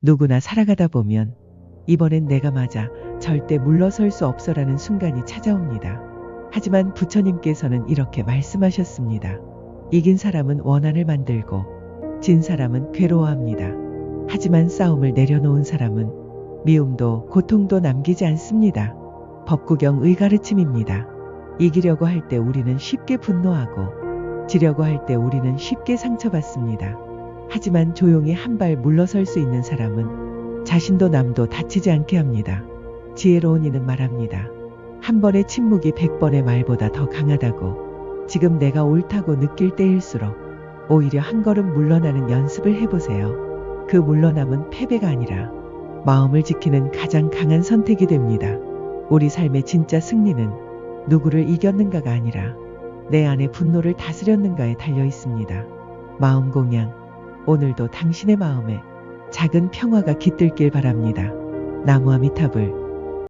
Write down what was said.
누구나 살아가다 보면 이번엔 내가 맞아 절대 물러설 수 없어라는 순간이 찾아옵니다. 하지만 부처님께서는 이렇게 말씀하셨습니다. 이긴 사람은 원한을 만들고 진 사람은 괴로워합니다. 하지만 싸움을 내려놓은 사람은 미움도 고통도 남기지 않습니다. 법구경의 가르침입니다. 이기려고 할 때 우리는 쉽게 분노하고 지려고 할 때 우리는 쉽게 상처받습니다. 하지만 조용히 한 발 물러설 수 있는 사람은 자신도 남도 다치지 않게 합니다. 지혜로운 이는 말합니다. 한 번의 침묵이 백 번의 말보다 더 강하다고 지금 내가 옳다고 느낄 때일수록 오히려 한 걸음 물러나는 연습을 해보세요. 그 물러남은 패배가 아니라 마음을 지키는 가장 강한 선택이 됩니다. 우리 삶의 진짜 승리는 누구를 이겼는가가 아니라 내 안의 분노를 다스렸는가에 달려 있습니다. 마음 공양, 오늘도 당신의 마음에 작은 평화가 깃들길 바랍니다. 나무아미탑을